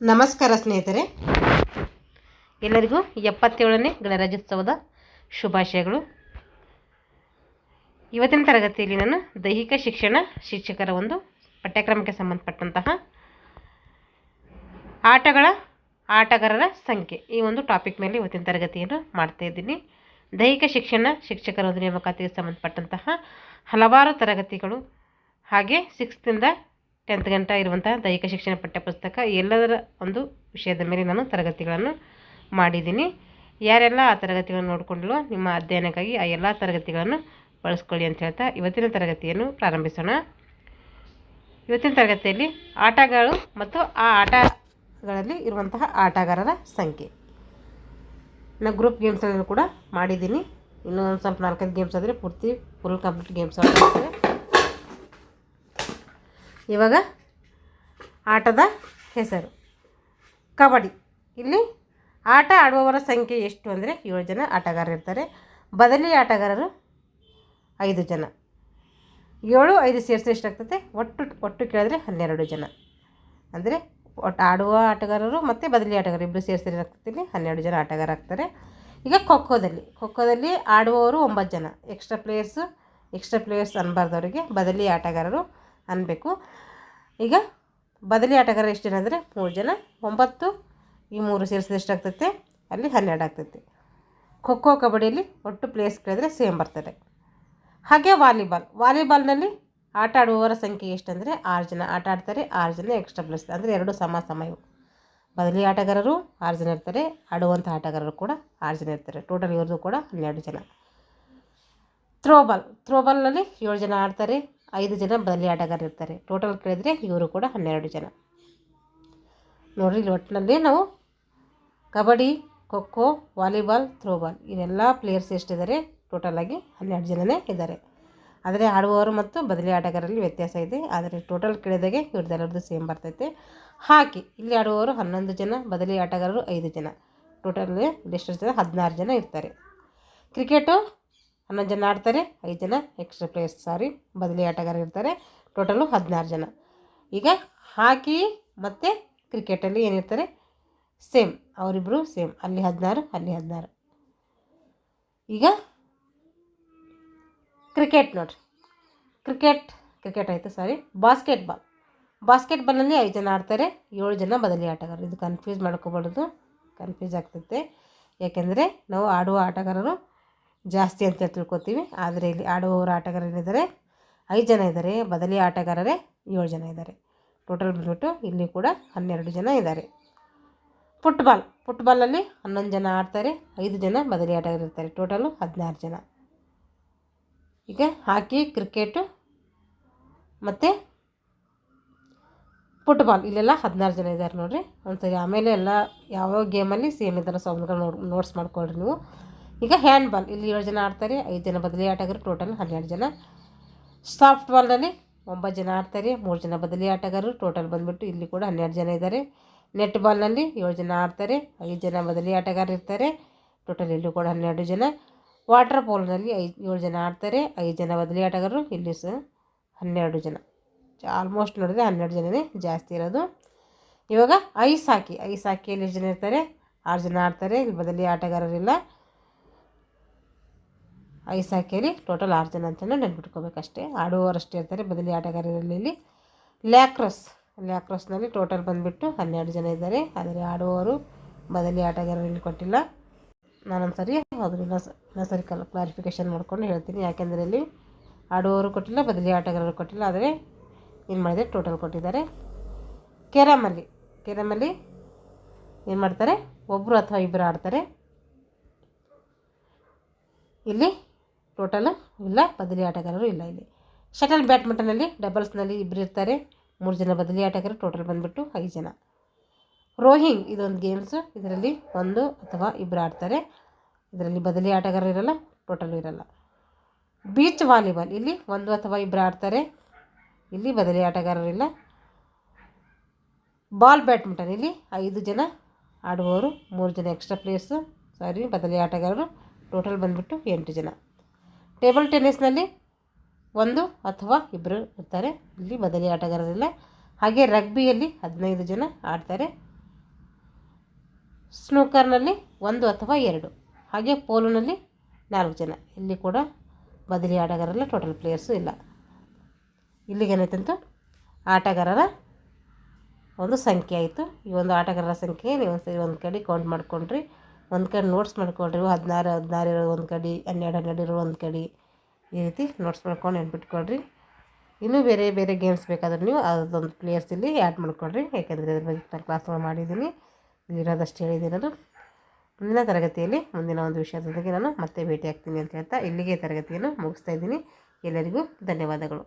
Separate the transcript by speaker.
Speaker 1: ನಮಸ್ಕಾರ ಸ್ನೇಹಿತರೆ. ಎಲ್ಲರಿಗೂ ಎಪ್ಪತ್ತೇಳನೇ ಗಣರಾಜ್ಯೋತ್ಸವದ ಶುಭಾಶಯಗಳು. ಇವತ್ತಿನ ತರಗತಿಯಲ್ಲಿ ನಾನು ದೈಹಿಕ ಶಿಕ್ಷಣ ಶಿಕ್ಷಕರ ಒಂದು ಪಠ್ಯಕ್ರಮಕ್ಕೆ ಸಂಬಂಧಪಟ್ಟಂತಹ ಆಟಗಳ ಆಟಗಾರರ ಸಂಖ್ಯೆ ಈ ಒಂದು ಟಾಪಿಕ್ ಮೇಲೆ ಇವತ್ತಿನ ತರಗತಿಯನ್ನು ಮಾಡ್ತಾ ಇದ್ದೀನಿ. ದೈಹಿಕ ಶಿಕ್ಷಣ ಶಿಕ್ಷಕರ ಒಂದು ನೇಮಕಾತಿಗೆ ಸಂಬಂಧಪಟ್ಟಂತಹ ಹಲವಾರು ತರಗತಿಗಳು. ಹಾಗೆ ಸಿಕ್ಸ್ತಿಂದ ಟೆಂತ್ ಗಂಟ ಇರುವಂತಹ ದೈಹಿಕ ಶಿಕ್ಷಣ ಪಠ್ಯಪುಸ್ತಕ ಎಲ್ಲದರ ಒಂದು ವಿಷಯದ ಮೇಲೆ ನಾನು ತರಗತಿಗಳನ್ನು ಮಾಡಿದ್ದೀನಿ. ಯಾರೆಲ್ಲ ಆ ತರಗತಿಗಳನ್ನು ನೋಡಿಕೊಂಡಿಲ್ಲೋ ನಿಮ್ಮ ಅಧ್ಯಯನಕ್ಕಾಗಿ ಆ ಎಲ್ಲ ತರಗತಿಗಳನ್ನು ಬಳಸ್ಕೊಳ್ಳಿ ಅಂತ ಹೇಳ್ತಾ ಇವತ್ತಿನ ತರಗತಿಯನ್ನು ಪ್ರಾರಂಭಿಸೋಣ. ಇವತ್ತಿನ ತರಗತಿಯಲ್ಲಿ ಆಟಗಳು ಮತ್ತು ಆ ಆಟಗಳಲ್ಲಿ ಇರುವಂತಹ ಆಟಗಾರರ ಸಂಖ್ಯೆ. ನಾನು ಗ್ರೂಪ್ ಗೇಮ್ಸ್ಗಳನ್ನು ಕೂಡ ಮಾಡಿದ್ದೀನಿ. ಇನ್ನೂ ಒಂದು ಸ್ವಲ್ಪ ನಾಲ್ಕೈದು ಗೇಮ್ಸ್ ಆದರೆ ಪೂರ್ತಿ ಫುಲ್ ಕಂಪ್ಲೀಟ್ ಗೇಮ್ಸ್ ಆಗ್ತದೆ ಇವಾಗ ಆಟದ ಹೆಸರು. ಕಬಡ್ಡಿ. ಇಲ್ಲಿ ಆಟ ಆಡುವವರ ಸಂಖ್ಯೆ ಎಷ್ಟು ಅಂದರೆ ಏಳು ಜನ ಆಟಗಾರರು ಇರ್ತಾರೆ. ಬದಲಿ ಆಟಗಾರರು ಐದು ಜನ. ಏಳು, ಐದು ಸೇರಿಸಿ ಎಷ್ಟಾಗ್ತದೆ? ಒಟ್ಟು ಒಟ್ಟು ಕೇಳಿದ್ರೆ ಹನ್ನೆರಡು ಜನ. ಅಂದರೆ ಒಟ್ಟು ಆಡುವ ಆಟಗಾರರು ಮತ್ತು ಬದಲಿ ಆಟಗಾರರು ಇಬ್ಬರು ಸೇರಿಸಿದ್ರೆ ಆಗ್ತದೆ ಹನ್ನೆರಡು ಜನ ಆಟಗಾರ ಆಗ್ತಾರೆ. ಈಗ ಖೋಖೋದಲ್ಲಿ. ಖೋಖೋದಲ್ಲಿ ಆಡುವವರು ಒಂಬತ್ತು ಜನ. ಎಕ್ಸ್ಟ್ರಾ ಪ್ಲೇಯರ್ಸು ಎಕ್ಸ್ಟ್ರಾ ಪ್ಲೇಯರ್ಸ್ ಅನ್ಬಾರ್ದವರಿಗೆ ಬದಲಿ ಆಟಗಾರರು ಅನ್ನಬೇಕು ಈಗ ಬದಲಿ ಆಟಗಾರ ಎಷ್ಟು ಜನ ಅಂದರೆ ಮೂರು ಜನ. ಒಂಬತ್ತು, ಈ ಮೂರು ಸೇರಿಸಿದ್ರೆ ಎಷ್ಟಾಗ್ತೈತೆ ಅಲ್ಲಿ ಹನ್ನೆರಡು ಆಗ್ತೈತೆ. ಖೋ ಖೋ ಕಬಡ್ಡಿಯಲ್ಲಿ ಒಟ್ಟು ಪ್ಲೇಸ್ ಕೇಳಿದ್ರೆ ಸೇಮ್ ಬರ್ತದೆ. ಹಾಗೆ ವಾಲಿಬಾಲ್. ವಾಲಿಬಾಲ್ನಲ್ಲಿ ಆಟ ಆಡುವವರ ಸಂಖ್ಯೆ ಎಷ್ಟಂದರೆ ಆರು ಜನ. ಆಟ ಆಡ್ತಾರೆ, ಆರು ಜನ ಎಕ್ಸ್ಟ್ರಾ ಪ್ಲಸ್ ಅಂದರೆ ಎರಡು ಸಮ ಸಮ ಇವು. ಬದಲಿ ಆಟಗಾರರು ಆರು ಜನ ಇರ್ತಾರೆ ಆಡುವಂಥ ಆಟಗಾರರು ಕೂಡ ಆರು ಜನ ಇರ್ತಾರೆ. ಟೋಟಲ್ ಇವ್ರದ್ದು ಕೂಡ ಹನ್ನೆರಡು ಜನ. ಥ್ರೋಬಾಲ್ ಥ್ರೋಬಾಲ್ನಲ್ಲಿ ಏಳು ಜನ ಆಡ್ತಾರೆ. ಐದು ಜನ ಬದಲಿ ಆಟಗಾರರು ಇರ್ತಾರೆ. ಟೋಟಲ್ ಕೇಳಿದರೆ ಇವರು ಕೂಡ ಹನ್ನೆರಡು ಜನ. ನೋಡಿರಿ ಒಟ್ಟಿನಲ್ಲಿ ನಾವು ಕಬಡ್ಡಿ ಖೋ ವಾಲಿಬಾಲ್, ಥ್ರೋಬಾಲ್ ಇದೆಲ್ಲ ಪ್ಲೇಯರ್ಸ್ ಎಷ್ಟಿದ್ದಾರೆ? ಟೋಟಲಾಗಿ ಹನ್ನೆರಡು ಜನನೇ ಇದ್ದಾರೆ. ಆದರೆ ಆಡುವವರು ಮತ್ತು ಬದಲಿ ಆಟಗಾರರಲ್ಲಿ ವ್ಯತ್ಯಾಸ ಇದೆ. ಆದರೆ ಟೋಟಲ್ ಕೇಳಿದಾಗೆ ಇವ್ರದ್ದೆಲ್ಲರದ್ದು ಸೇಮ್ ಬರ್ತೈತೆ. ಹಾಕಿ ಇಲ್ಲಿ ಆಡುವವರು ಹನ್ನೊಂದು ಜನ, ಬದಲಿ ಆಟಗಾರರು ಐದು ಜನ. ಟೋಟಲ್ ಎಷ್ಟು ಜನ? ಹದಿನಾರು ಜನ ಇರ್ತಾರೆ. ಕ್ರಿಕೆಟು ಹನ್ನೊಂದು ಜನ ಆಡ್ತಾರೆ, ಐದು ಜನ ಎಕ್ಸ್ಟ್ರಾ ಪ್ಲೇಯರ್ಸ್ ಸಾರಿ ಬದಲಿ ಆಟಗಾರರು ಇರ್ತಾರೆ ಟೋಟಲು ಹದಿನಾರು ಜನ. ಈಗ ಹಾಕಿ ಮತ್ತು ಕ್ರಿಕೆಟಲ್ಲಿ ಏನಿರ್ತಾರೆ ಸೇಮ್ ಅವರಿಬ್ಬರು ಸೇಮ್ ಅಲ್ಲಿ ಹದಿನಾರು ಅಲ್ಲಿ ಹದಿನಾರು. ಈಗ ಕ್ರಿಕೆಟ್ ನೋಡಿರಿ. ಕ್ರಿಕೆಟ್ ಕ್ರಿಕೆಟ್ ಆಯಿತು ಸಾರಿ? ಬಾಸ್ಕೆಟ್ಬಾಲ್ ಬಾಲ್ ಬಾಸ್ಕೆಟ್ ಬಾಲ್ನಲ್ಲಿ ಐದು ಜನ ಆಡ್ತಾರೆ, ಏಳು ಜನ ಬದಲಿ ಆಟಗಾರರು. ಇದು ಕನ್ಫ್ಯೂಸ್ ಮಾಡ್ಕೋಬಾರ್ದು ಕನ್ಫ್ಯೂಸ್ ಆಗ್ತೈತೆ. ಯಾಕೆಂದರೆ ನಾವು ಆಡುವ ಆಟಗಾರರು ಜಾಸ್ತಿ ಅಂತ ತಿಳ್ಕೊತೀವಿ. ಆದರೆ ಇಲ್ಲಿ ಆಡುವವರು ಆಟಗಾರರಿದ್ದಾರೆ. ಐದು ಜನ ಇದ್ದಾರೆ. ಬದಲಿ ಆಟಗಾರರೇ ಏಳು ಜನ ಇದ್ದಾರೆ. ಟೋಟಲ್ ಬಂದ್ಬಿಟ್ಟು ಇಲ್ಲಿ ಕೂಡ ಹನ್ನೆರಡು ಜನ ಇದ್ದಾರೆ. ಫುಟ್ಬಾಲ್ ಫುಟ್ಬಾಲಲ್ಲಿ ಹನ್ನೊಂದು ಜನ ಆಡ್ತಾರೆ. ಐದು ಜನ ಬದಲಿ ಆಟಗಾರರು ಇರ್ತಾರೆ ಟೋಟಲು ಹದಿನಾರು ಜನ. ಈಗ ಹಾಕಿ ಕ್ರಿಕೆಟು ಮತ್ತು ಫುಟ್ಬಾಲ್ ಇಲ್ಲೆಲ್ಲ ಹದಿನಾರು ಜನ ಇದ್ದಾರೆ ನೋಡಿರಿ. ಒಂದ್ಸರಿ ಆಮೇಲೆ ಎಲ್ಲ ಯಾವ ಗೇಮಲ್ಲಿ ಸೇಮ್ ಇದ್ದಾರೆ ಸೌಲಭ್ಯ ನೋಡ್ ನೋಟ್ಸ್ ಮಾಡ್ಕೊಳ್ರಿ ನೀವು. ಈಗ ಹ್ಯಾಂಡ್ ಬಾಲ್ ಇಲ್ಲಿ ಏಳು ಜನ ಆಡ್ತಾರೆ, ಐದು ಜನ ಬದಲಿ ಆಟಗಾರರು ಟೋಟಲ್ ಹನ್ನೆರಡು ಜನ. ಸಾಫ್ಟ್ ಬಾಲ್ನಲ್ಲಿ ಒಂಬತ್ತು ಜನ ಆಡ್ತಾರೆ, ಮೂರು ಜನ ಬದಲಿ ಆಟಗಾರರು ಟೋಟಲ್ ಬಂದುಬಿಟ್ಟು ಇಲ್ಲಿ ಕೂಡ ಹನ್ನೆರಡು ಜನ ಇದ್ದಾರೆ ನೆಟ್ಬಾಲ್ನಲ್ಲಿ ಏಳು ಜನ ಆಡ್ತಾರೆ, ಐದು ಜನ ಬದಲಿ ಆಟಗಾರರು ಇರ್ತಾರೆ ಟೋಟಲ್ ಇಲ್ಲೂ ಕೂಡ ಹನ್ನೆರಡು ಜನ. ವಾಟರ್ ಪೋಲ್ನಲ್ಲಿ ಐದು ಏಳು ಜನ ಆಡ್ತಾರೆ, ಐದು ಜನ ಬದಲಿ ಆಟಗಾರರು ಇಲ್ಲಿ ಸಹ ಹನ್ನೆರಡು ಜನ. ಆಲ್ಮೋಸ್ಟ್ ನೋಡಿದ್ರೆ ಹನ್ನೆರಡು ಜನನೇ ಜಾಸ್ತಿ ಇರೋದು. ಇವಾಗ ಐಸ್ ಹಾಕಿ, ಐಸ್ ಹಾಕಿಯಲ್ಲಿ ಜನ ಇರ್ತಾರೆ? ಆರು ಜನ ಆಡ್ತಾರೆ, ಇಲ್ಲಿ ಬದಲಿ ಆಟಗಾರರಿಲ್ಲ ಐಸ್ ಹಾಕಿಯಲ್ಲಿ ಟೋಟಲ್ ಆರು ಜನ ಅಂತಲೇ ನೆನ್ಪಿಟ್ಕೋಬೇಕಷ್ಟೇ. ಆಡುವವರಷ್ಟೇ ಇರ್ತಾರೆ. ಬದಲಿ ಆಟಗಾರರಲ್ಲಿ ಲ್ಯಾಕ್ರಸ್ ಲ್ಯಾಕ್ರಸ್ನಲ್ಲಿ ಟೋಟಲ್ ಬಂದುಬಿಟ್ಟು ಹನ್ನೆರಡು ಜನ ಇದ್ದಾರೆ. ಆದರೆ ಆಡುವವರು ಬದಲಿ ಆಟಗಾರರಲ್ಲಿ ಕೊಟ್ಟಿಲ್ಲ. ನಾನೊಂದು ಸರಿ ಸರಿ ಕಲ್ ಕ್ಲಾರಿಫಿಕೇಷನ್ ಮಾಡ್ಕೊಂಡು ಹೇಳ್ತೀನಿ. ಯಾಕೆಂದರೆ ಇಲ್ಲಿ ಆಡುವವರು ಕೊಟ್ಟಿಲ್ಲ, ಬದಲಿ ಆಟಗಾರರು ಕೊಟ್ಟಿಲ್ಲ. ಆದರೆ ಏನು ಮಾಡಿದರೆ ಟೋಟಲ್ ಕೊಟ್ಟಿದ್ದಾರೆ. ಕೆರಮಲ್ಲಿ ಕೆರಮಲ್ಲಿ ಏನು ಮಾಡ್ತಾರೆ? ಒಬ್ಬರು ಅಥವಾ ಇಬ್ಬರು ಆಡ್ತಾರೆ. ಇಲ್ಲಿ ಟೋಟಲ್ ಇಲ್ಲ, ಬದಲಿ ಆಟಗಾರರು ಇಲ್ಲ ಇಲ್ಲಿ. ಶಟಲ್ ಬ್ಯಾಡ್ಮಿಂಟನಲ್ಲಿ ಡಬಲ್ಸ್ನಲ್ಲಿ ಇಬ್ಬರು ಇರ್ತಾರೆ. ಮೂರು ಜನ ಬದಲಿ ಆಟಗಾರರು ಟೋಟಲ್ ಬಂದುಬಿಟ್ಟು ಐದು ಜನ. ರೋಹಿಂಗ್, ಇದೊಂದು ಗೇಮ್ಸು ಇದರಲ್ಲಿ ಒಂದು ಅಥವಾ ಇಬ್ಬರು ಆಡ್ತಾರೆ. ಇದರಲ್ಲಿ ಬದಲಿ ಆಟಗಾರರು ಇರಲ್ಲ, ಟೋಟಲ್ ಇರಲ್ಲ. ಬೀಚ್ ವಾಲಿಬಾಲ್, ಇಲ್ಲಿ ಒಂದು ಅಥವಾ ಇಬ್ಬರು ಆಡ್ತಾರೆ. ಇಲ್ಲಿ ಬದಲಿ ಆಟಗಾರರಿಲ್ಲ ಬಾಲ್ ಬ್ಯಾಡ್ಮಿಂಟನ್, ಇಲ್ಲಿ ಐದು ಜನ ಆಡುವವರು, ಮೂರು ಜನ ಎಕ್ಸ್ಟ್ರಾ ಪ್ಲೇಯರ್ಸು ಸಾರಿ ಬದಲಿ ಆಟಗಾರರು, ಟೋಟಲ್ ಬಂದುಬಿಟ್ಟು ಎಂಟು ಜನ. ಟೇಬಲ್ ಟೆನ್ನಿಸ್ನಲ್ಲಿ ಒಂದು ಅಥವಾ ಇಬ್ಬರು ಇರ್ತಾರೆ. ಇಲ್ಲಿ ಬದಲಿ ಆಟಗಾರರಿಲ್ಲ. ಹಾಗೆ ರಗ್ಬಿಯಲ್ಲಿ ಹದಿನೈದು ಜನ ಆಡ್ತಾರೆ. ಸ್ನೂಕರ್ನಲ್ಲಿ ಒಂದು ಅಥವಾ ಎರಡು. ಹಾಗೆ ಪೋಲೋನಲ್ಲಿ ನಾಲ್ಕು ಜನ. ಇಲ್ಲಿ ಕೂಡ ಬದಲಿ ಆಟಗಾರರಲ್ಲ, ಟೋಟಲ್ ಪ್ಲೇಯರ್ಸು ಇಲ್ಲ. ಇಲ್ಲಿಗೆ ಏನಾಯ್ತಂತು ಆಟಗಾರರ ಒಂದು ಸಂಖ್ಯೆ ಆಯಿತು. ಈ ಒಂದು ಆಟಗಾರರ ಸಂಖ್ಯೆ, ನೀವು ಸರಿ ಒಂದು ಕಡೆ ಕೌಂಟ್ ಮಾಡ್ಕೊಂಡ್ರಿ. ಒಂದು ಕಡೆ ನೋಟ್ಸ್ ಮಾಡ್ಕೊಳ್ರಿ, ಹದಿನಾರು ಹದಿನಾರು ಇರೋ ಒಂದು ಕಡೆ, ಹನ್ನೆರಡು ಹನ್ನೆರಡು ಇರೋ ಒಂದು ಕಡೆ, ಈ ರೀತಿ ನೋಟ್ಸ್ ಮಾಡ್ಕೊಂಡು ನೆನ್ಪಿಟ್ಕೊಳ್ರಿ. ಇನ್ನೂ ಬೇರೆ ಬೇರೆ ಗೇಮ್ಸ್ ಬೇಕಾದ್ರೆ ನೀವು ಅದೊಂದು ಪ್ಲೇಯರ್ಸ್ ಇಲ್ಲಿ ಆ್ಯಡ್ ಮಾಡ್ಕೊಳ್ರಿ, ಯಾಕೆಂದರೆ ಅದ್ರ ಬಗ್ಗೆ ನಾನು ಕ್ಲಾಸ್ಗಳು ಮಾಡಿದ್ದೀನಿ, ಇರೋದಷ್ಟು ನಾನು ಮುಂದಿನ ತರಗತಿಯಲ್ಲಿ ಮುಂದಿನ ಒಂದು ವಿಷಯದೊಂದಿಗೆ ನಾನು ಮತ್ತೆ ಭೇಟಿ ಆಗ್ತೀನಿ ಅಂತ ಹೇಳ್ತಾ ಇಲ್ಲಿಗೆ ತರಗತಿಯನ್ನು ಮುಗಿಸ್ತಾ ಇದ್ದೀನಿ. ಎಲ್ಲರಿಗೂ ಧನ್ಯವಾದಗಳು.